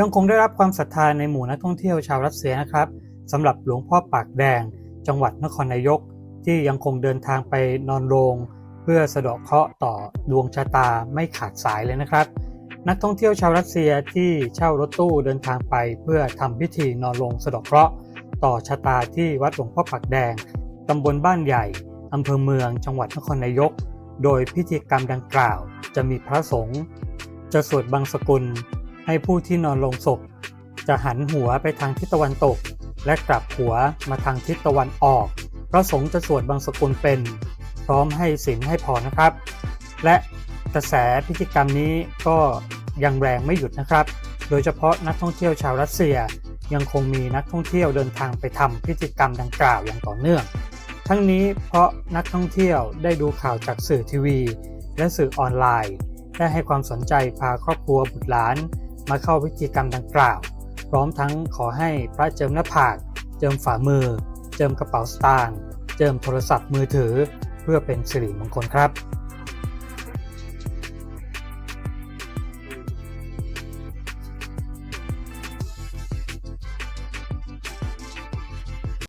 ยังคงได้รับความศรัทธาในหมู่นักท่องเที่ยวชาวรัสเซียนะครับสำหรับหลวงพ่อปากแดง จังหวัดนครนายก ที่ยังคงเดินทางไปนอนโรง เพื่อสะดาะเคราะห์ต่อดวงชะตาไม่ขาดสายเลยนะครับ นักท่องเที่ยวชาวรัสเซียที่เช่ารถตู้เดินทางไปเพื่อทำพิธีนอนโรงสะดาะเคราะห์ต่อชะตาที่วัดหลวงพ่อปากแดงตำบลบ้านใหญ่อำเภอเมืองจังหวัดนครนายก โดยพิธีกรรมดังกล่าว จะมีพระสงฆ์จะสวดบังสกุล ให้ผู้ที่นอนลงศพ จะหันหัวไปทางทิศตะวันตก และกลับหัวมาทางทิศตะวันออก พระสงฆ์จะสวดบังสกุลเป็น พร้อมให้ศีลให้พรนะครับ และกระแสพิธีกรรมนี้ก็ยังแรงไม่หยุดนะครับ โดยเฉพาะนักท่องเที่ยวชาวรัสเซียยังคงมีนักท่องเที่ยวเดินทางไปทำพิธีกรรมดังกล่าวอย่างต่อเนื่อง ทั้งนี้เพราะนักท่องเที่ยวได้ดูข่าวจากสื่อทีวี และสื่อออนไลน์ ได้ให้ความสนใจพาครอบครัวบุตรหลาน มาเข้าพิธีกรรมดังกล่าว พร้อมทั้งขอให้พระเจิมหน้าผาก เจิมฝ่ามือ เจิมกระเป๋าสตางค์ เจิมโทรศัพท์มือถือ เพื่อเป็นสิริมงคลครับ